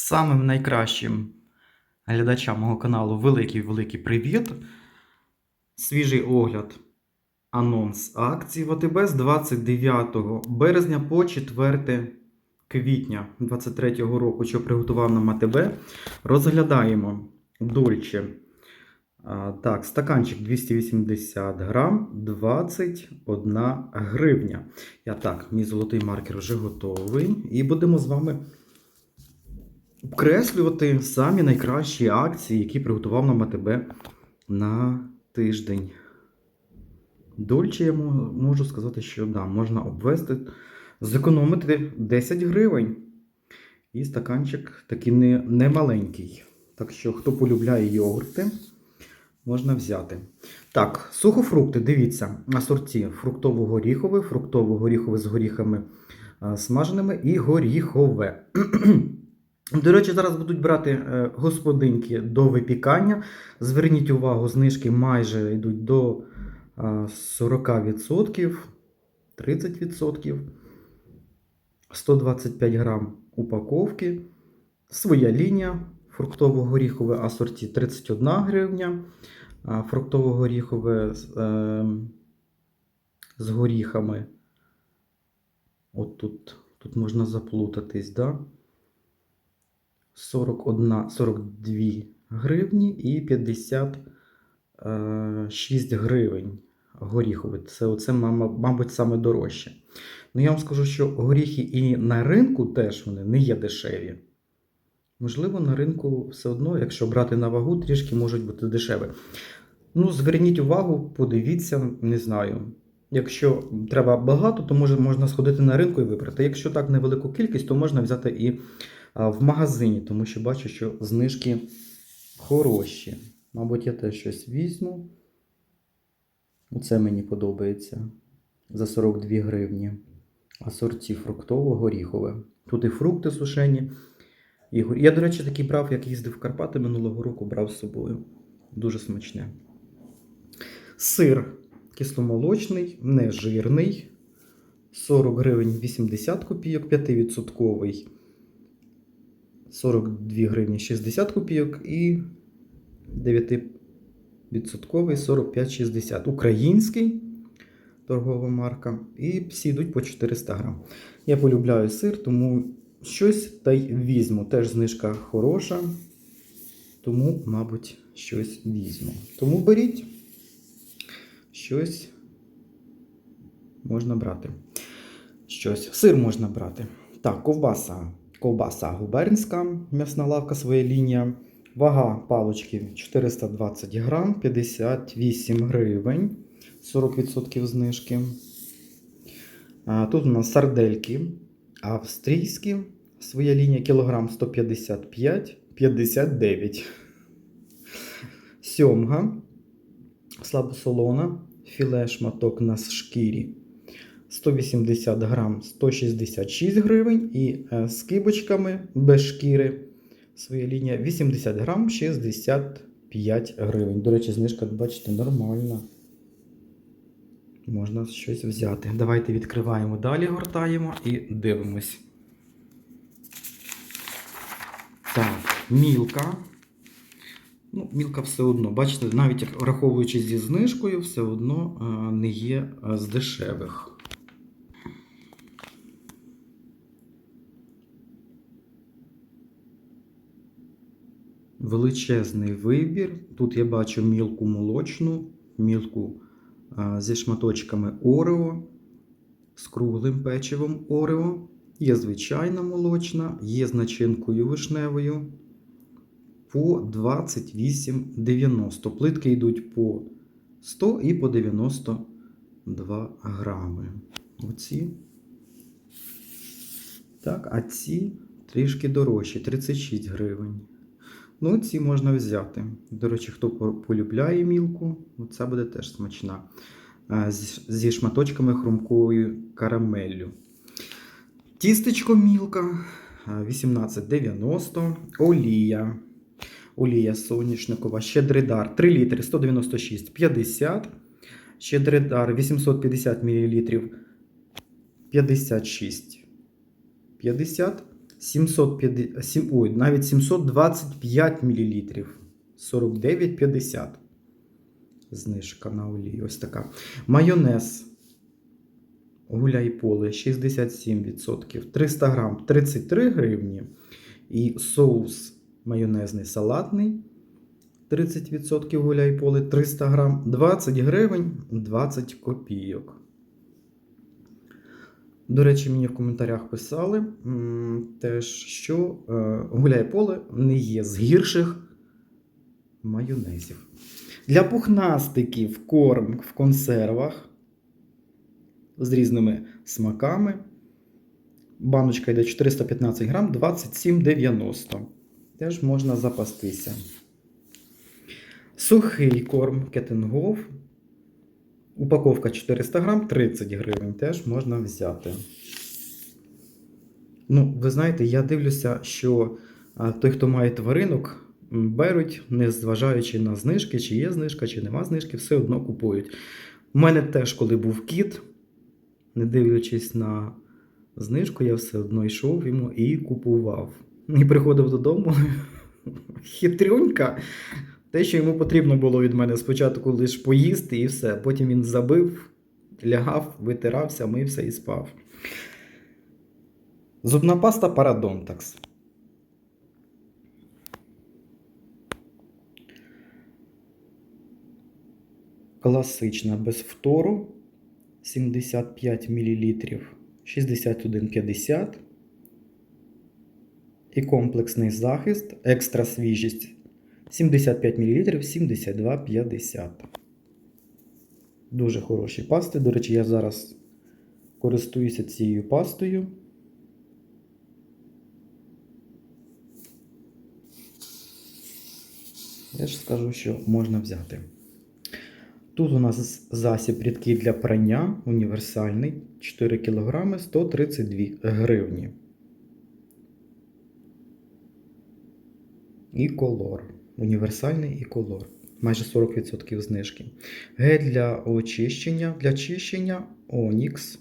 Самим найкращим глядачам мого каналу великий-великий привіт. Свіжий огляд анонс акцій в АТБ з 29 березня по 4 квітня 2023 року, що приготував нам АТБ. Розглядаємо Дольче. Так, стаканчик 280 грам, 21 гривня. Я так, мій золотий маркер вже готовий. І будемо з вами обкреслювати самі найкращі акції, які приготував нам АТБ на тиждень. Дольче я можу сказати, що да, можна обвести, зекономити 10 гривень. І стаканчик такий не, не маленький. Так що, хто полюбляє йогурти, можна взяти. Так, сухофрукти, дивіться, асорті фруктово-горіхове, фруктово-горіхове з горіхами смаженими і горіхове. До речі, зараз будуть брати е, господинки до випікання. Зверніть увагу, знижки майже йдуть до 40%, 30%, 125 грам упаковки. Своя лінія фруктово-горіхове асорті 31 гривня, фруктово-горіхове з горіхами. От тут, тут можна заплутатись, да? 41, 42 гривні і 56 гривень горіхове. Це оце, мабуть, саме дорожче. Ну, я вам скажу, що горіхи і на ринку теж вони не є дешеві. Можливо, на ринку все одно, якщо брати на вагу, трішки можуть бути дешеві. Ну, зверніть увагу, подивіться, не знаю. Якщо треба багато, то може можна сходити на ринку і вибрати. Якщо так невелику кількість, то можна взяти і в магазині, тому що бачу, що знижки хороші. Мабуть, я теж щось візьму. Оце мені подобається за 42 гривні. Асорті фруктово-горіхове. Тут і фрукти сушені. І. Я, до речі, такий брав, як їздив в Карпати минулого року, брав з собою. Дуже смачне. Сир кисломолочний, нежирний. 40 гривень 80 копійок, 5%. 42 гривні 60 копійок і 9% 45,60. Український торгова марка. І всі йдуть по 400 грам. Я полюбляю сир, тому щось та й візьму. Теж знижка хороша. Тому, мабуть, щось візьму. Тому беріть щось можна брати. Щось. Сир можна брати. Так, ковбаса. Ковбаса губернська, м'ясна лавка, своя лінія. Вага палочки 420 грам, 58 гривень, 40% знижки. Тут у нас сардельки австрійські, своя лінія кілограм 155, 59. Сьомга слабосолона, філе шматок на шкірі 180 грам 166 гривень. І е, з кибочками без шкіри своя лінія 80 грам 65 гривень. До речі, знижка, бачите, нормальна. Можна щось взяти. Давайте відкриваємо далі, гортаємо і дивимось. Так, мілка. Ну, мілка все одно, бачите, навіть враховуючи зі знижкою, все одно е, не є е, з дешевих. Величезний вибір. Тут я бачу мілку молочну, мілку зі шматочками Орео, з круглим печивом Орео. Є звичайна молочна, є з начинкою вишневою по 28,90. Плитки йдуть по 100 і по 92 грами. Оці. Так, а ці трішки дорожчі 36 гривень. Ну, ці можна взяти. До речі, хто полюбляє мілку, ця буде теж смачна. Зі шматочками хрумковою карамеллю. Тістечко мілка 18,90. Олія. Олія соняшникова. Щедридар 3 літри 196,50. Щедридар 850 мл 56,50. 750, сім- ой, навіть 725 мл. 49,50. Знижка на олії. Ось така. Майонез. Гуляй поле 67%. 300 грам 33 гривні. І соус майонезний салатний 30% гуляй поле 300 грам 20 гривень 20 копійок. До речі, мені в коментарях писали теж, що е, гуляй поле не є з гірших майонезів. Для пухнастиків корм в консервах з різними смаками. Баночка йде 415 грам, 27,90. Теж можна запастися. Сухий корм кетингов. Упаковка 400 грам, 30 гривень. Теж можна взяти. Ну, ви знаєте, я дивлюся, що той, хто має тваринок, беруть, не зважаючи на знижки, чи є знижка, чи нема знижки, все одно купують. У мене теж, коли був кіт, не дивлячись на знижку, я все одно йшов йому і купував. І приходив додому. Хитрюнька. Те, що йому потрібно було від мене спочатку лише поїсти і все. Потім він забив, лягав, витирався, мився і спав. Зубна паста Paradontax. Класична без фтору 75 мл 61,50. І комплексний захист, екстра свіжість 75 мл 72,50. Дуже хороші пасти. До речі, я зараз користуюся цією пастою. Я ж скажу, що можна взяти. Тут у нас засіб рідкий для прання універсальний 4 кг 132 гривні. І колор. Універсальний і колор. Майже 40% знижки. Гель для очищення. Для чищення Onyx.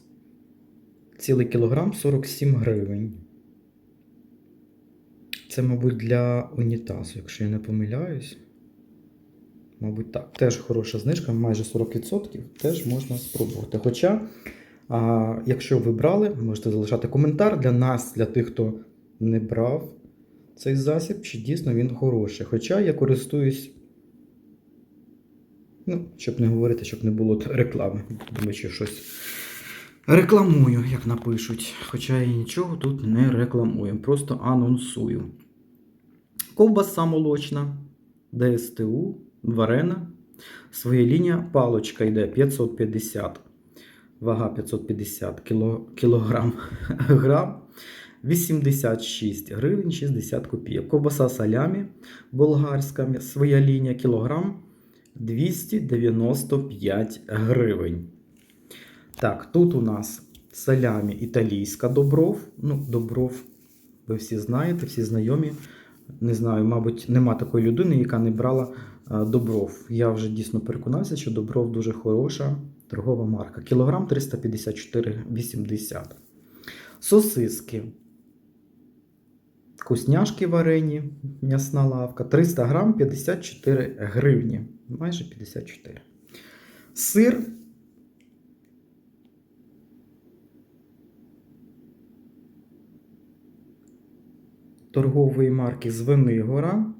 Цілий кілограм 47 гривень. Це, мабуть, для унітазу, якщо я не помиляюсь. Мабуть, так. Теж хороша знижка, майже 40%. Теж можна спробувати. Хоча, а, якщо ви брали, можете залишати коментар для нас, для тих, хто не брав цей засіб, чи дійсно він хороший. Хоча я користуюсь, ну, щоб не говорити, щоб не було реклами. Думаю, що щось рекламую, як напишуть. Хоча я нічого тут не рекламую, просто анонсую. Ковбаса молочна, ДСТУ, варена. Своя лінія палочка йде 550, вага 550 кіло, кілограм грам. 86 гривень 60 копійок. Ковбаса салямі болгарська, своя лінія кілограм 295 гривень. Так, тут у нас салямі італійська добров. Ну, добров, ви всі знаєте, всі знайомі. Не знаю, мабуть, нема такої людини, яка не брала а, добров. Я вже дійсно переконався, що добров дуже хороша торгова марка. Кілограм 354,80. Сосиски. Вкусняшки варені, м'ясна лавка. 300 грам 54 гривні. Майже 54. Сир. Торгової марки Звенигора.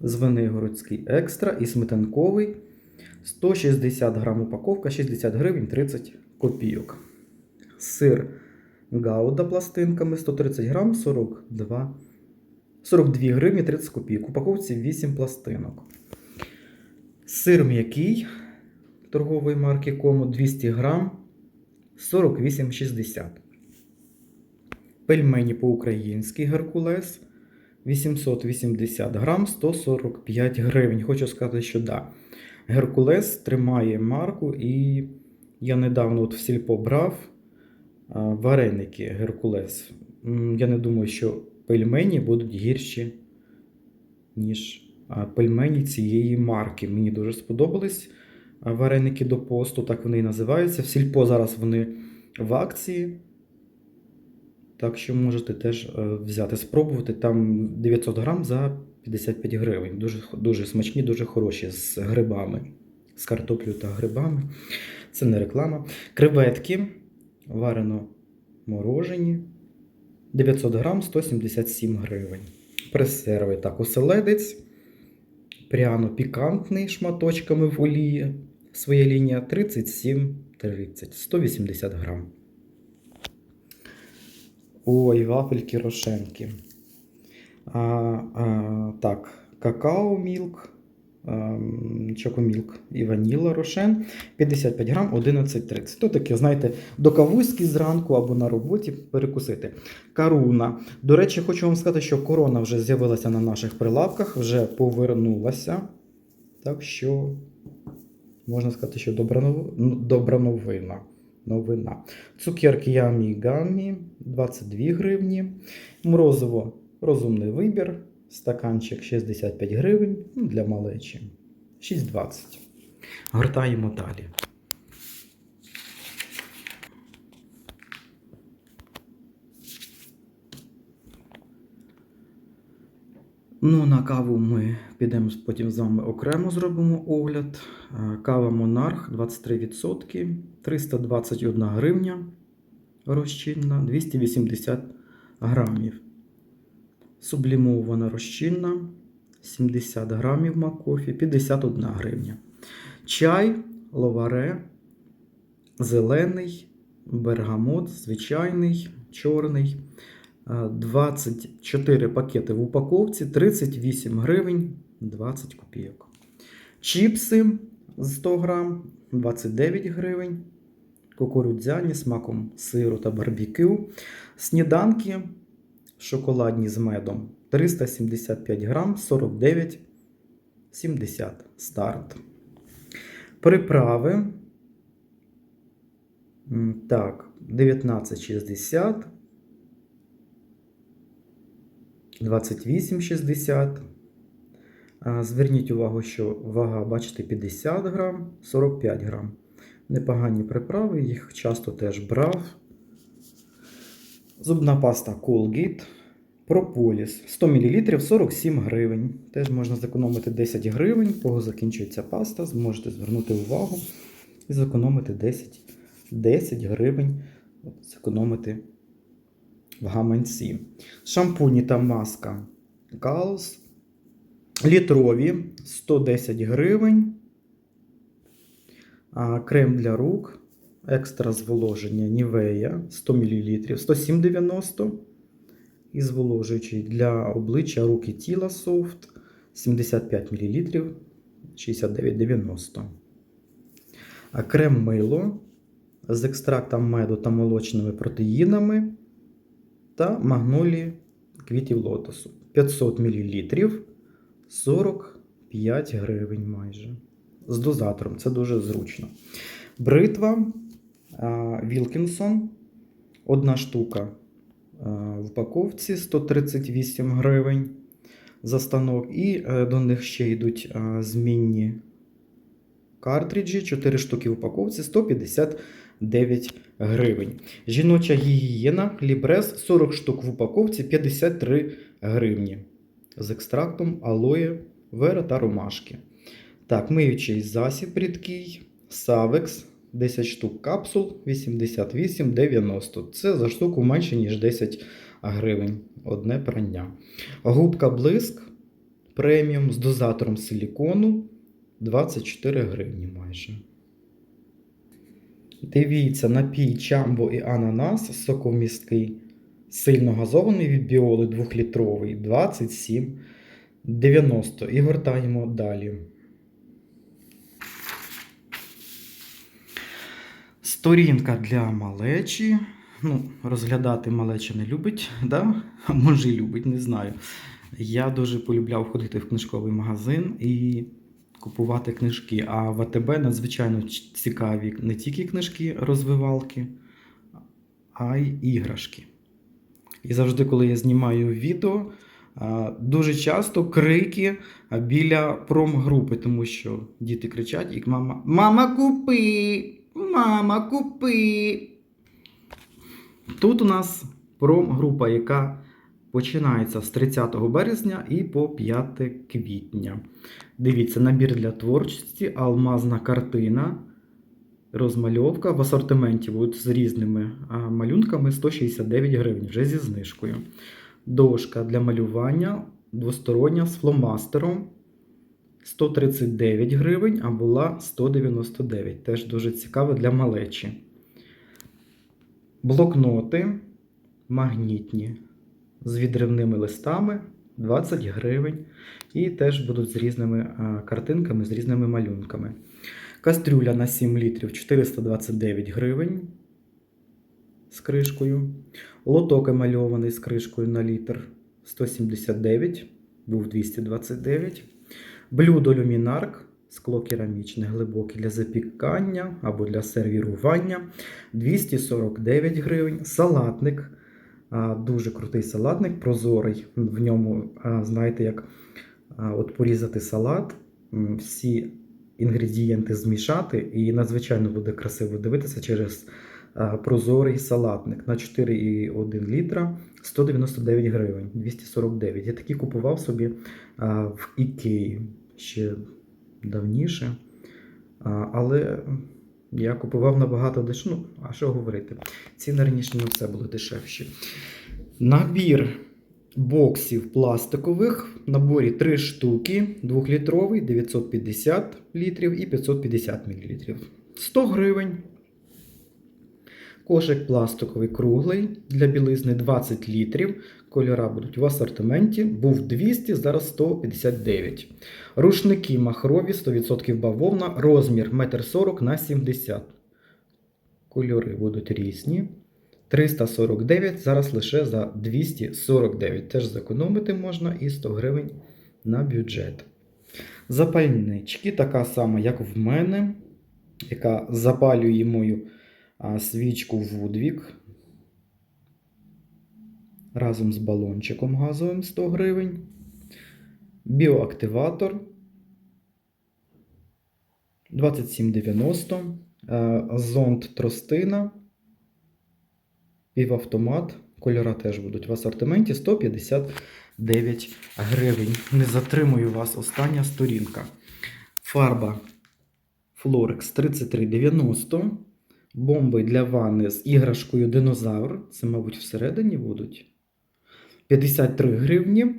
Звенигородський екстра і сметанковий. 160 грам упаковка, 60 гривень 30 копійок. Сир Гауда пластинками 130 грам 42 42 гривні 30 копійок. Упаковці 8 пластинок. Сир м'який торгової марки Кому 200 грам 48,60. Пельмені по-українськи Геркулес 880 грам 145 гривень. Хочу сказати, що да. Геркулес тримає марку, і я недавно от в сільпо брав вареники Геркулес. Я не думаю, що пельмені будуть гірші, ніж пельмені цієї марки. Мені дуже сподобались вареники до посту, так вони і називаються. В сільпо зараз вони в акції. Так що можете теж е, взяти, спробувати. Там 900 грам за 55 гривень. Дуже, дуже смачні, дуже хороші з грибами, з картоплею та грибами. Це не реклама. Креветки варено морожені. 900 грам 177 гривень. Пресерви так, оселедець. Пряно пікантний шматочками в олії. Своя лінія 37,30, 180 грам. Ой, вафельки рошенки. А, а, так, какао мілк, чокомілк і ваніла рошен 55 грам 11,30. То таке, знаєте, до кавузьки зранку або на роботі перекусити. Каруна. До речі, хочу вам сказати, що корона вже з'явилася на наших прилавках, вже повернулася. Так що, можна сказати, що добра, ну, новина. новина. Цукерки Ямі Гаммі 22 гривні. Морозиво розумний вибір. Стаканчик 65 гривень ну, для малечі. 6,20. Гортаємо далі. Ну, на каву ми підемо потім з вами окремо зробимо огляд. Е, Кава Монарх 23%, 321 гривня розчинна, 280 грамів. Сублімована розчинна 70 грамів макофі, 51 гривня. Чай, ловаре, зелений, бергамот, звичайний, чорний. Е, 24 пакети в упаковці, 38 гривень 20 копійок. Чіпси з 100 грам 29 гривень. Кукурудзяні смаком сиру та барбекю. Сніданки шоколадні з медом 375 грам 49,70 старт. Приправи. Так, 19,60. 28,60. А, Зверніть увагу, що вага, бачите, 50 грам, 45 грам. Непогані приправи, їх часто теж брав. Зубна паста Colgate. Propolis 100 мл 47 гривень. Теж можна зекономити 10 гривень, кого закінчується паста, зможете звернути увагу і зекономити 10, 10 гривень. Зекономити в гаманці. Шампуні та маска Галус. Літрові 110 гривень. Крем для рук. Екстра зволоження Нівея 100 мл 107,90. І зволожуючий для обличчя рук тіла софт 75 мл 69,90. А крем мило з екстрактом меду та молочними протеїнами та магнолії квітів лотосу 500 мл 45 гривень майже. З дозатором, це дуже зручно. Бритва Вілкінсон. Одна штука в упаковці 138 гривень за станок. І е, до них ще йдуть змінні картриджі, 4 штуки в упаковці 159 гривень. Жіноча гігієна Лібрес 40 штук в упаковці 53 гривні. З екстрактом алоє, вера та ромашки. Так, миючий засіб рідкий, Савекс 10 штук капсул 88,90. Це за штуку менше, ніж 10 гривень. Одне прання. Губка блиск преміум з дозатором силікону 24 гривні майже. Дивіться, напій Чамбо і ананас соковмісткий, сильно газований від біоли 2-літровий 27,90. І гортаємо далі. Сторінка для малечі. Ну, розглядати малеча не любить, да? може і любить, не знаю. Я дуже полюбляв ходити в книжковий магазин і купувати книжки. А в АТБ надзвичайно цікаві не тільки книжки, розвивалки, а й іграшки. І завжди, коли я знімаю відео, дуже часто крики біля промгрупи, тому що діти кричать, і мама: Мама, купи! Мама, купи! Тут у нас промгрупа, яка починається з 30 березня і по 5 квітня. Дивіться, набір для творчості, алмазна картина, розмальовка в асортименті будуть з різними малюнками 169 гривень, вже зі знижкою. Дошка для малювання двостороння з фломастером 139 гривень, а була 199. Теж дуже цікаво для малечі. Блокноти магнітні з відривними листами 20 гривень. І теж будуть з різними картинками, з різними малюнками. Кастрюля на 7 літрів 429 гривень з кришкою. Лоток емальований з кришкою на літр 179, був 229. Блюдо люмінарк, скло керамічне глибоке для запікання або для сервірування 249 гривень. Салатник, дуже крутий салатник, прозорий. В ньому, знаєте, як от порізати салат, всі інгредієнти змішати, і надзвичайно буде красиво дивитися через прозорий салатник на 4,1 літра 199 гривень, 249. Я такі купував собі в Ікеї ще давніше. Але я купував набагато дешевше. Ну, а що говорити? Ціни раніше на все були дешевші. Набір боксів пластикових. В наборі 3 штуки, 2-літровий, 950 літрів і 550 мл. 100 гривень. Кошик пластиковий круглий для білизни 20 літрів. Кольора будуть в асортименті. Був 200, зараз 159. Рушники махрові 100% бавовна, розмір 1,40 на 70 Кольори будуть різні. 349, зараз лише за 249. Теж зекономити можна і 100 гривень на бюджет. Запальнички така сама, як в мене, яка запалює мою свічку Вудвік. Разом з балончиком газовим 100 гривень. Біоактиватор 2790. Е, Зонд тростина. Півавтомат. Кольора теж будуть в асортименті 159 гривень. Не затримую вас остання сторінка. Фарба Florex 3390. Бомби для ванни з іграшкою динозавр. Це, мабуть, всередині будуть. 53 гривні.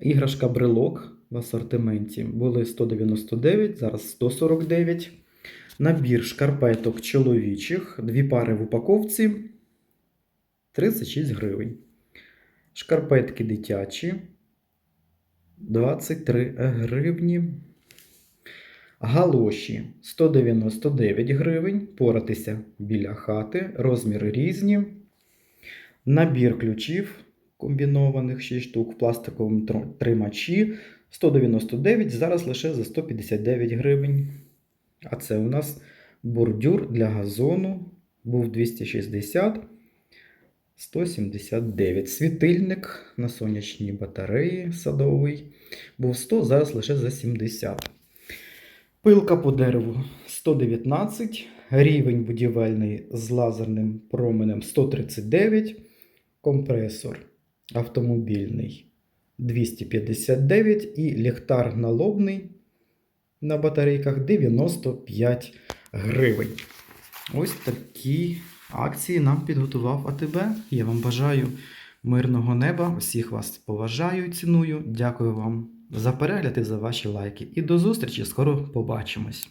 Іграшка брелок в асортименті. Були 199, зараз 149. Набір шкарпеток чоловічих. Дві пари в упаковці. 36 гривень. Шкарпетки дитячі. 23 гривні. Галоші 199 гривень. Поратися біля хати. Розміри різні. Набір ключів комбінованих 6 штук в пластиковому тримачі 199, зараз лише за 159 гривень. А це у нас бордюр для газону. Був 260, 179. Світильник на сонячній батареї садовий. Був 100, зараз лише за 70. Пилка по дереву 119. Рівень будівельний з лазерним променем 139. Компресор автомобільний 259 і ліхтар налобний на батарейках 95 гривень. Ось такі акції нам підготував АТБ. Я вам бажаю мирного неба. Всіх вас поважаю ціную. Дякую вам за перегляд і за ваші лайки. І до зустрічі! Скоро побачимось!